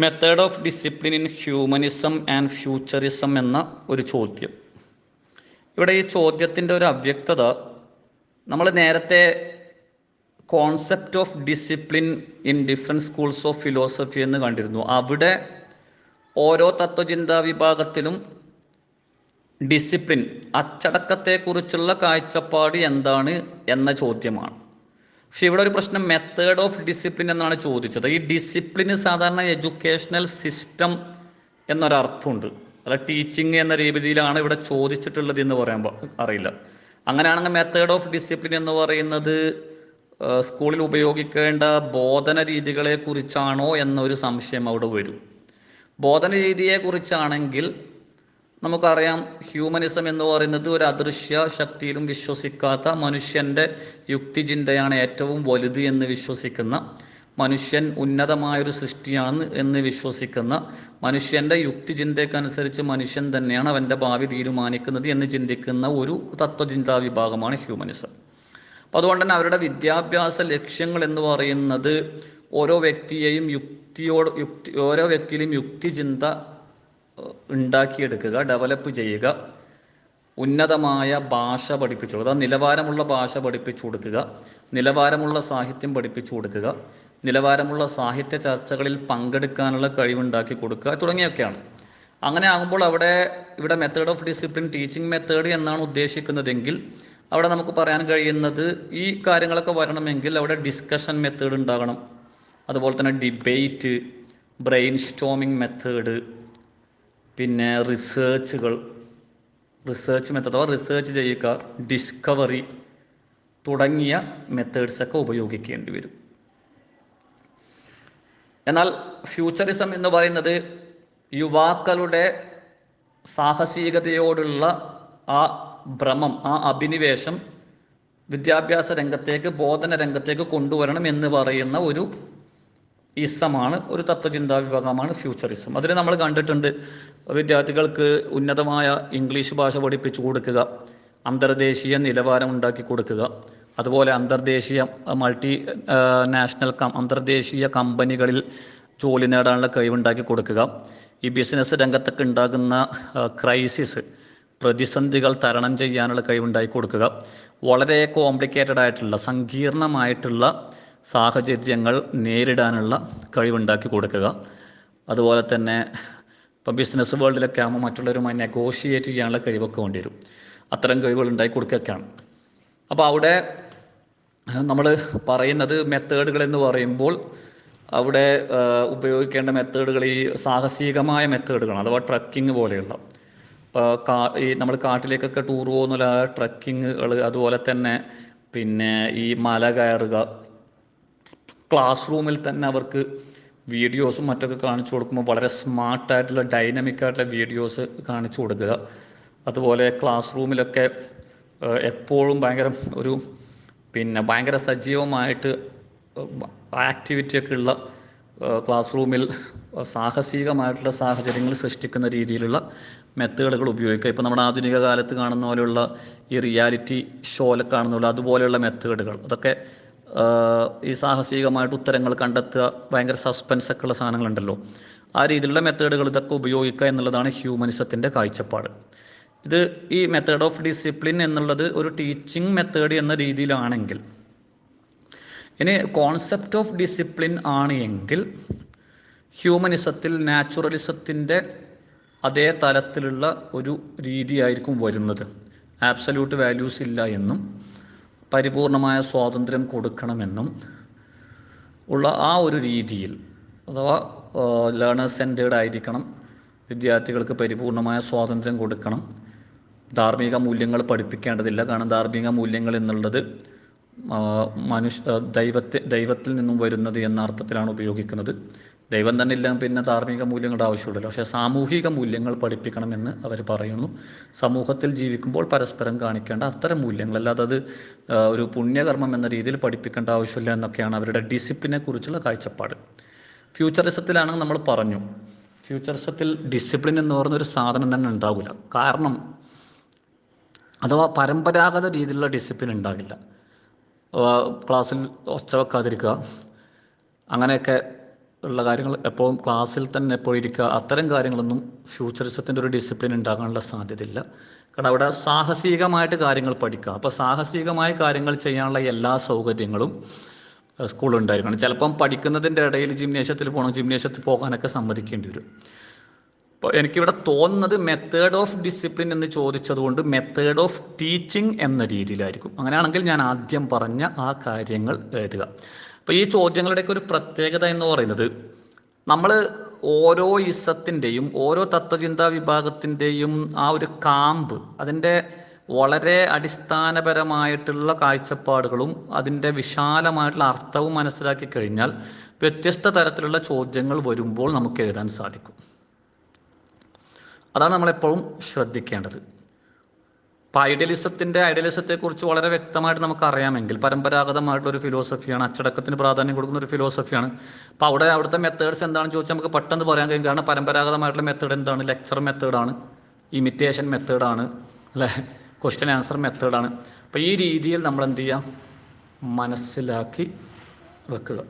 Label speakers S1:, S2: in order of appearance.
S1: Method of discipline in humanism and futurism എന്ന ഒരു ചോദ്യം. ഇവിടെ ഈ ചോദ്യത്തിന്റെ ഒരു അവ്യക്തത നമ്മൾ നേരത്തെ concept of discipline in different schools of philosophy എന്ന് കണ്ടിരുന്നു. അവിടെ ഓരോ തത്വചിന്താ വിഭാഗത്തിലും ഡിസിപ്ലിൻ അച്ചടക്കത്തെക്കുറിച്ചുള്ള കാഴ്ചപ്പാട് എന്താണ് എന്ന ചോദ്യമാണ്. പക്ഷെ ഇവിടെ ഒരു പ്രശ്നം മെത്തേഡ് ഓഫ് ഡിസിപ്ലിൻ എന്നാണ് ചോദിച്ചത്. ഈ ഡിസിപ്ലിന് സാധാരണ എഡ്യൂക്കേഷണൽ സിസ്റ്റം എന്നൊരർത്ഥമുണ്ട്. അല്ല ടീച്ചിങ് എന്ന രീതിയിലാണ് ഇവിടെ ചോദിച്ചിട്ടുള്ളത് എന്ന് പറയാൻ അറിയില്ല. അങ്ങനെയാണെങ്കിൽ മെത്തേഡ് ഓഫ് ഡിസിപ്ലിൻ എന്ന് പറയുന്നത് സ്കൂളിൽ ഉപയോഗിക്കേണ്ട ബോധന രീതികളെ കുറിച്ചാണോ എന്നൊരു സംശയം അവിടെ വരും. ബോധന രീതിയെക്കുറിച്ചാണെങ്കിൽ നമുക്കറിയാം ഹ്യൂമനിസം എന്ന് പറയുന്നത് ഒരു അദൃശ്യ ശക്തിയിലും വിശ്വസിക്കാത്ത മനുഷ്യന്റെ യുക്തിചിന്തയാണ് ഏറ്റവും വലുത് എന്ന് വിശ്വസിക്കുന്ന മനുഷ്യൻ ഉന്നതമായൊരു സൃഷ്ടിയാണ് എന്ന് വിശ്വസിക്കുന്ന മനുഷ്യന്റെ യുക്തിചിന്തയ്ക്കനുസരിച്ച് മനുഷ്യൻ തന്നെയാണ് അവന്റെ ഭാവി തീരുമാനിക്കുന്നത് എന്ന് ചിന്തിക്കുന്ന ഒരു തത്വചിന്താ വിഭാഗമാണ് ഹ്യൂമനിസം അപ്പോൾ അതുകൊണ്ട് തന്നെ അവരുടെ വിദ്യാഭ്യാസ ലക്ഷ്യങ്ങൾ എന്ന് പറയുന്നത് ഓരോ വ്യക്തിയെയും യുക്തിയോട് യുക്തി ഓരോ വ്യക്തിയിലും യുക്തിചിന്ത ഉണ്ടാക്കിയെടുക്കുക ഡെവലപ്പ് ചെയ്യുക ഉന്നതമായ ഭാഷ പഠിപ്പിച്ചു കൊടുക്കുക. നിലവാരമുള്ള ഭാഷ പഠിപ്പിച്ചു കൊടുക്കുക നിലവാരമുള്ള സാഹിത്യം പഠിപ്പിച്ചു കൊടുക്കുക നിലവാരമുള്ള സാഹിത്യ ചർച്ചകളിൽ പങ്കെടുക്കാനുള്ള കഴിവുണ്ടാക്കി കൊടുക്കുക തുടങ്ങിയൊക്കെയാണ്. അങ്ങനെ ആകുമ്പോൾ അവിടെ ഇവിടെ method of discipline teaching method എന്നാണ് ഉദ്ദേശിക്കുന്നതെങ്കിൽ അവിടെ നമുക്ക് പറയാൻ കഴിയുന്നത് ഈ കാര്യങ്ങളൊക്കെ വരണമെങ്കിൽ അവിടെ ഡിസ്കഷൻ മെത്തേഡ് ഉണ്ടാകണം. അതുപോലെ തന്നെ ഡിബേറ്റ് ബ്രെയിൻ സ്റ്റോമിങ് മെത്തേഡ് പിന്നെ റിസേർച്ചുകൾ റിസേർച്ച് മെത്തേഡ് അഥവാ റിസേർച്ച് ചെയ്യുക ഡിസ്കവറി തുടങ്ങിയ മെത്തേഡ്സൊക്കെ ഉപയോഗിക്കേണ്ടി വരും. എന്നാൽ ഫ്യൂച്ചറിസം എന്ന് പറയുന്നത് യുവാക്കളുടെ സാഹസികതയോടുള്ള ആ ഭ്രമം ആ അഭിനിവേശം വിദ്യാഭ്യാസ രംഗത്തേക്ക് ബോധന രംഗത്തേക്ക് കൊണ്ടുവരണം എന്ന് പറയുന്ന ഒരു ഇസമാണ് ഒരു തത്വചിന്താ വിഭാഗമാണ് ഫ്യൂച്ചറിസം. അതിൽ നമ്മൾ കണ്ടിട്ടുണ്ട്. വിദ്യാർത്ഥികൾക്ക് ഉന്നതമായ ഇംഗ്ലീഷ് ഭാഷ പഠിപ്പിച്ചു കൊടുക്കുക അന്തർദേശീയ നിലവാരം ഉണ്ടാക്കി കൊടുക്കുക അതുപോലെ അന്തർദേശീയ മൾട്ടി നാഷണൽ കം അന്തർദേശീയ കമ്പനികളിൽ ജോലി നേടാനുള്ള കഴിവുണ്ടാക്കി കൊടുക്കുക. ഈ ബിസിനസ് രംഗത്തൊക്കെ ഉണ്ടാകുന്ന ക്രൈസിസ് പ്രതിസന്ധികൾ തരണം ചെയ്യാനുള്ള കഴിവുണ്ടാക്കി കൊടുക്കുക. വളരെ കോംപ്ലിക്കേറ്റഡ് ആയിട്ടുള്ള സങ്കീർണമായിട്ടുള്ള സാഹചര്യങ്ങൾ നേരിടാനുള്ള കഴിവുണ്ടാക്കി കൊടുക്കുക. അതുപോലെ തന്നെ ഇപ്പം ബിസിനസ് വേൾഡിലൊക്കെ ആകുമ്പോൾ മറ്റുള്ളവരുമായി നെഗോഷിയേറ്റ് ചെയ്യാനുള്ള കഴിവൊക്കെ വേണ്ടി വരും. അത്തരം കഴിവുകൾ ഉണ്ടാക്കി കൊടുക്കുകയൊക്കെയാണ്. അപ്പോൾ അവിടെ നമ്മൾ പറയുന്നത് മെത്തേഡുകൾ എന്ന് പറയുമ്പോൾ അവിടെ ഉപയോഗിക്കേണ്ട മെത്തേഡുകൾ ഈ സാഹസികമായ മെത്തേഡുകളാണ് അഥവാ ട്രക്കിംഗ് പോലെയുള്ള. ഇപ്പോൾ കാ ഈ നമ്മൾ കാട്ടിലേക്കൊക്കെ ടൂർ പോകുന്ന ട്രക്കിങ്ങുകൾ അതുപോലെ തന്നെ പിന്നെ ഈ മല കയറുക ക്ലാസ് റൂമിൽ തന്നെ അവർക്ക് വീഡിയോസും മറ്റൊക്കെ കാണിച്ചു കൊടുക്കുമ്പോൾ വളരെ സ്മാർട്ടായിട്ടുള്ള ഡൈനമിക് ആയിട്ടുള്ള വീഡിയോസ് കാണിച്ചു കൊടുക്കുക. അതുപോലെ ക്ലാസ് റൂമിലൊക്കെ എപ്പോഴും ഭയങ്കര ഒരു പിന്നെ ഭയങ്കര സജീവമായിട്ട് ആക്ടിവിറ്റിയൊക്കെ ഉള്ള ക്ലാസ് റൂമിൽ സാഹസികമായിട്ടുള്ള സാഹചര്യങ്ങൾ സൃഷ്ടിക്കുന്ന രീതിയിലുള്ള മെത്തേഡുകൾ ഉപയോഗിക്കുക. ഇപ്പോൾ നമ്മുടെ ആധുനിക കാലത്ത് കാണുന്ന പോലെയുള്ള ഈ റിയാലിറ്റി ഷോയിലൊക്കെ കാണുന്ന പോലെ അതുപോലെയുള്ള മെത്തേഡുകൾ അതൊക്കെ ഈ സാഹസികമായിട്ട് ഉത്തരങ്ങൾ കണ്ടെത്തുക ഭയങ്കര സസ്പെൻസ് ഒക്കെ ഉള്ള സാധനങ്ങളുണ്ടല്ലോ. ആ രീതിയിലുള്ള മെത്തേഡുകൾ ഇതൊക്കെ ഉപയോഗിക്കുക എന്നുള്ളതാണ് ഹ്യൂമനിസത്തിന്റെ കാഴ്ചപ്പാട്. ഇത് ഈ മെത്തേഡ് ഓഫ് ഡിസിപ്ലിൻ എന്നുള്ളത് ഒരു ടീച്ചിങ് മെത്തേഡ് എന്ന രീതിയിലാണെങ്കിൽ ഇനി കോൺസെപ്റ്റ് ഓഫ് ഡിസിപ്ലിൻ ആണ് എങ്കിൽ ഹ്യൂമനിസത്തിൽ നാച്ചുറലിസത്തിന്റെ അതേ തലത്തിലുള്ള ഒരു രീതിയായിരിക്കും വരുന്നത്. ആബ്സല്യൂട്ട് വാല്യൂസ് ഇല്ല എന്നും പരിപൂർണമായ സ്വാതന്ത്ര്യം കൊടുക്കണമെന്നും ഉള്ള ആ ഒരു രീതിയിൽ അഥവാ ലേണേഴ്സ് സെന്റേഡ് ആയിരിക്കണം വിദ്യാർത്ഥികൾക്ക് പരിപൂർണമായ സ്വാതന്ത്ര്യം കൊടുക്കണം. ധാർമ്മിക മൂല്യങ്ങൾ പഠിപ്പിക്കേണ്ടതില്ല. കാരണം ധാർമ്മിക മൂല്യങ്ങൾ എന്നുള്ളത് മനുഷ്യ ദൈവത്തെ ദൈവത്തിൽ നിന്നും വരുന്നത് എന്ന അർത്ഥത്തിലാണ് ഉപയോഗിക്കുന്നത്. ദൈവം തന്നെ ഇല്ല പിന്നെ ധാർമ്മിക മൂല്യങ്ങളുടെ ആവശ്യമുള്ളല്ലോ പക്ഷേ സാമൂഹിക മൂല്യങ്ങൾ പഠിപ്പിക്കണമെന്ന് അവർ പറയുന്നു. സമൂഹത്തിൽ ജീവിക്കുമ്പോൾ പരസ്പരം കാണിക്കേണ്ട അത്തരം മൂല്യങ്ങൾ അല്ലാതെ അത് ഒരു പുണ്യകർമ്മം എന്ന രീതിയിൽ പഠിപ്പിക്കേണ്ട ആവശ്യമില്ല എന്നൊക്കെയാണ് അവരുടെ ഡിസിപ്ലിനെ കുറിച്ചുള്ള കാഴ്ചപ്പാട്. ഫ്യൂച്ചറിസത്തിലാണെങ്കിൽ നമ്മൾ പറഞ്ഞു. ഫ്യൂച്ചറിസത്തിൽ ഡിസിപ്ലിൻ എന്ന് പറയുന്ന ഒരു സാധനം തന്നെ ഉണ്ടാവില്ല. കാരണം അഥവാ പരമ്പരാഗത രീതിയിലുള്ള ഡിസിപ്ലിൻ ഉണ്ടാകില്ല. ക്ലാസ്സിൽ ഒച്ച വെക്കാതിരിക്കുക അങ്ങനെയൊക്കെ ഉള്ള കാര്യങ്ങൾ എപ്പോഴും ക്ലാസ്സിൽ തന്നെ എപ്പോഴും ഇരിക്കുക അത്തരം കാര്യങ്ങളൊന്നും ഫ്യൂച്ചറിസത്തിന്റെ ഒരു ഡിസിപ്ലിൻ ഉണ്ടാകാനുള്ള സാധ്യതയില്ല. കാരണം അവിടെ സാഹസികമായിട്ട് കാര്യങ്ങൾ പഠിക്കുക. അപ്പോൾ സാഹസികമായ കാര്യങ്ങൾ ചെയ്യാനുള്ള എല്ലാ സൗകര്യങ്ങളും സ്കൂളുണ്ടായിരിക്കണം ചിലപ്പം പഠിക്കുന്നതിന്റെ ഇടയിൽ ജിംനേഷ്യത്തിൽ പോകണം ജിംനേഷ്യത്തിൽ പോകാനൊക്കെ സമ്മതിക്കേണ്ടി വരും. അപ്പോൾ എനിക്കിവിടെ തോന്നുന്നത് മെത്തേഡ് ഓഫ് ഡിസിപ്ലിൻ എന്ന് ചോദിച്ചതുകൊണ്ട് മെത്തേഡ് ഓഫ് ടീച്ചിങ് എന്ന രീതിയിലായിരിക്കും. അങ്ങനെയാണെങ്കിൽ ഞാൻ ആദ്യം പറഞ്ഞ ആ കാര്യങ്ങൾ എഴുതുക. അപ്പോൾ ഈ ചോദ്യങ്ങളുടെയൊക്കെ ഒരു പ്രത്യേകത എന്ന് പറയുന്നത് നമ്മൾ ഓരോ ഇസത്തിന്റെയും ഓരോ തത്വചിന്താ വിഭാഗത്തിന്റെയും ആ ഒരു കാമ്പ് അതിന്റെ വളരെ അടിസ്ഥാനപരമായിട്ടുള്ള കാഴ്ചപ്പാടുകളും അതിന്റെ വിശാലമായിട്ടുള്ള അർത്ഥവും മനസ്സിലാക്കി കഴിഞ്ഞാൽ വ്യത്യസ്ത തരത്തിലുള്ള ചോദ്യങ്ങൾ വരുമ്പോൾ നമുക്ക് എഴുതാൻ സാധിക്കും. അതാണ് നമ്മളെപ്പോഴും ശ്രദ്ധിക്കേണ്ടത്. ഇപ്പോൾ ഐഡിയലിസത്തിന്റെ ഐഡിയലിസത്തെക്കുറിച്ച് വളരെ വ്യക്തമായിട്ട് നമുക്ക് അറിയാമെങ്കിൽ പരമ്പരാഗതമായിട്ടുള്ള ഒരു ഫിലോസഫിയാണ് അച്ചടക്കത്തിന് പ്രാധാന്യം കൊടുക്കുന്ന ഒരു ഫിലോസഫിയാണ് അപ്പോൾ അവിടെ അവിടുത്തെ മെത്തേഡ്സ് എന്താണെന്ന് ചോദിച്ചാൽ നമുക്ക് പെട്ടെന്ന് പറയാൻ കഴിയും. കാരണം പരമ്പരാഗതമായിട്ടുള്ള മെത്തേഡ് എന്താണ്? ലെക്ചർ മെത്തേഡാണ് ഇമിറ്റേഷൻ മെത്തേഡാണ് അല്ലേ? ക്വസ്റ്റ്യൻ ആൻസർ മെത്തേഡാണ് അപ്പോൾ ഈ രീതിയിൽ നമ്മൾ എന്ത് ചെയ്യാം മനസ്സിലാക്കി വെക്കുക.